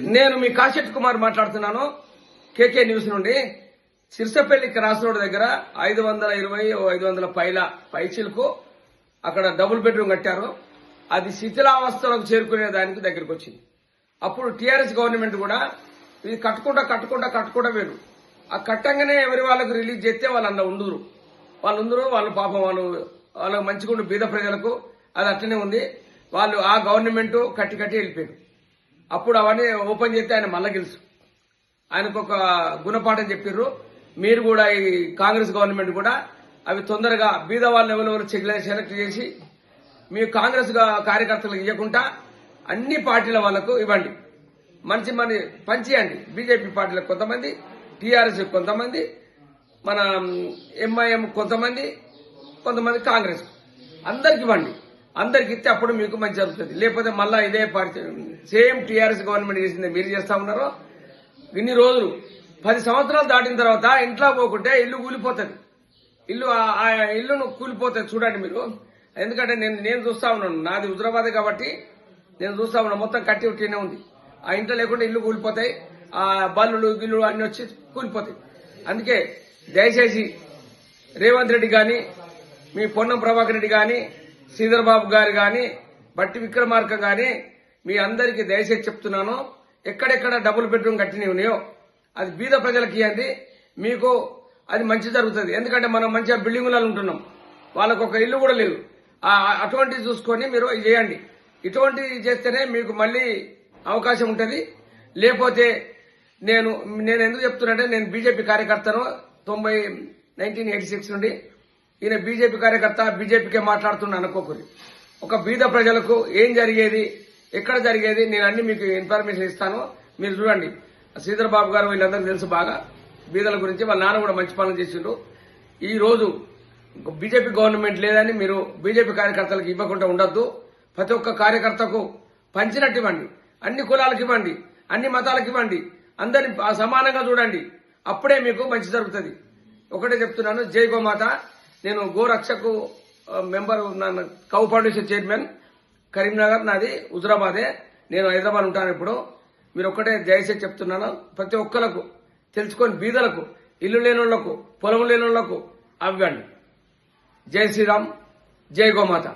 నేను మీ కాశెట్ కుమార్ మాట్లాడుతున్నాను. కేకే న్యూస్ నుండి. సిరిసపల్లి క్రాస్ రోడ్ దగ్గర ఐదు వందల ఇరవై ఐదు వందల పైల పైచిలకు అక్కడ డబుల్ బెడ్రూమ్ కట్టారు. అది శిథిలావస్థలకు చేరుకునే దానికి దగ్గరికి వచ్చింది. అప్పుడు టీఆర్ఎస్ గవర్నమెంట్ కూడా ఇది కట్టుకుంటా కట్టుకుంటా కట్టుకుంటా వేరు. ఆ కట్టంగానే ఎవరి వాళ్ళకు రిలీజ్ చేస్తే వాళ్ళు అందులో ఉండురు. వాళ్ళు ఉందరు వాళ్ళు పాపం వాళ్ళు వాళ్ళ మంచిగా ఉండు బీద ప్రజలకు అది అట్లనే ఉంది. వాళ్ళు ఆ గవర్నమెంట్ కట్టి కట్టి వెళ్ళిపోయారు. అప్పుడు అవన్నీ ఓపెన్ చేస్తే ఆయన మళ్ళా గెలుసు. ఆయనకు ఒక గుణపాఠం చెప్పిర్రు. మీరు కూడా ఈ కాంగ్రెస్ గవర్నమెంట్ కూడా అవి తొందరగా బీద వాళ్ళు ఎవరెవరు సెలెక్ట్ చేసి మీ కాంగ్రెస్ కార్యకర్తలకు ఇవ్వకుండా అన్ని పార్టీల వాళ్ళకు ఇవ్వండి. మంచి మన పంచేయండి బీజేపీ పార్టీలకు కొంతమంది టీఆర్ఎస్ కొంతమంది మన ఎంఐఎం కొంతమంది కొంతమంది కాంగ్రెస్. అందరికి ఇవ్వండి. అందరికి ఇస్తే అప్పుడు మీకు మంచి జరుగుతుంది. లేకపోతే మళ్ళా ఇదే పార్టీ సేమ్ టీఆర్ఎస్ గవర్నమెంట్ చేసింది. మీరు చేస్తా ఉన్నారో? ఇన్ని రోజులు. పది సంవత్సరాలు దాటిన తర్వాత ఇంట్లో పోకుంటే ఇల్లు కూలిపోతుంది. ఇల్లు ఆ- ఇల్లును కూలిపోతుంది. చూడండి మీరు. ఎందుకంటే నేను నేను చూస్తా ఉన్నాను. నాది హుజరాబాద్ కాబట్టి నేను చూస్తా ఉన్నాను. మొత్తం కట్టి ఉట్టినే ఉంది. ఆ ఇంట్లో లేకుండా ఇల్లు కూలిపోతాయి. ఆ బల్లులు గిల్లు అన్ని వచ్చి కూలిపోతాయి. అందుకే దయచేసి రేవంత్ రెడ్డి కానీ మీ పొన్నం ప్రభాకర్ రెడ్డి కానీ శ్రీధర్ బాబు గారు గాని బట్టి విక్రమార్క గాని మీ అందరికీ దయచేసి చెప్తున్నాను ఎక్కడెక్కడ డబుల్ బెడ్రూమ్ కట్టినవి ఉన్నాయో అది బీద ప్రజలకి ఇవ్వండి మీకు అది మంచి జరుగుతుంది. ఎందుకంటే మనం మంచిగా బిల్డింగులలో ఉంటున్నాం. వాళ్ళకు ఒక ఇల్లు కూడా లేదు. అటువంటిది చూసుకొని మీరు చేయండి. ఇటువంటిది చేస్తేనే మీకు మళ్ళీ అవకాశం ఉంటుంది. లేకపోతే నేను నేను ఎందుకు చెప్తున్నంటే నేను బీజేపీ కార్యకర్తను తొంభై నైన్టీన్ ఎయిటీ సిక్స్ నుండి ఈయన బీజేపీ కార్యకర్త బీజేపీకే మాట్లాడుతున్నా అనుకోకూరి. ఒక బీద ప్రజలకు ఏం జరిగేది ఎక్కడ జరిగేది నేను అన్ని మీకు ఇన్ఫర్మేషన్ ఇస్తాను. మీరు చూడండి. శ్రీధర్ బాబు గారు వీళ్ళందరికీ తెలుసు బాగా. బీదల గురించి వాళ్ళ నాన్న కూడా మంచి పనులు చేసిండు. ఈ రోజు బీజేపీ గవర్నమెంట్ లేదని మీరు బీజేపీ కార్యకర్తలకు ఇవ్వకుండా ఉండొద్దు. ప్రతి ఒక్క కార్యకర్తకు పంచినట్టు ఇవ్వండి. అన్ని కులాలకు ఇవ్వండి. అన్ని మతాలకు ఇవ్వండి. అందరిని సమానంగా చూడండి. అప్పుడే మీకు మంచి జరుగుతుంది. ఒకటే చెప్తున్నాను. జై గోమాత. నేను గోరక్షకు మెంబర్ ఉన్నాను కౌ ఫౌండేషన్ చైర్మన్ కరీంనగర్ నాది హుజరాబాదే. నేను హైదరాబాద్ ఉంటాను ఇప్పుడు. మీరు ఒక్కటే దయచేసి చెప్తున్నాను ప్రతి ఒక్కలకు తెలుసుకొని బీదలకు ఇల్లు లేనోళ్ళకు పొలం లేనోళ్ళకు అవ్వండి. జై శ్రీరామ్ జై గోమాత.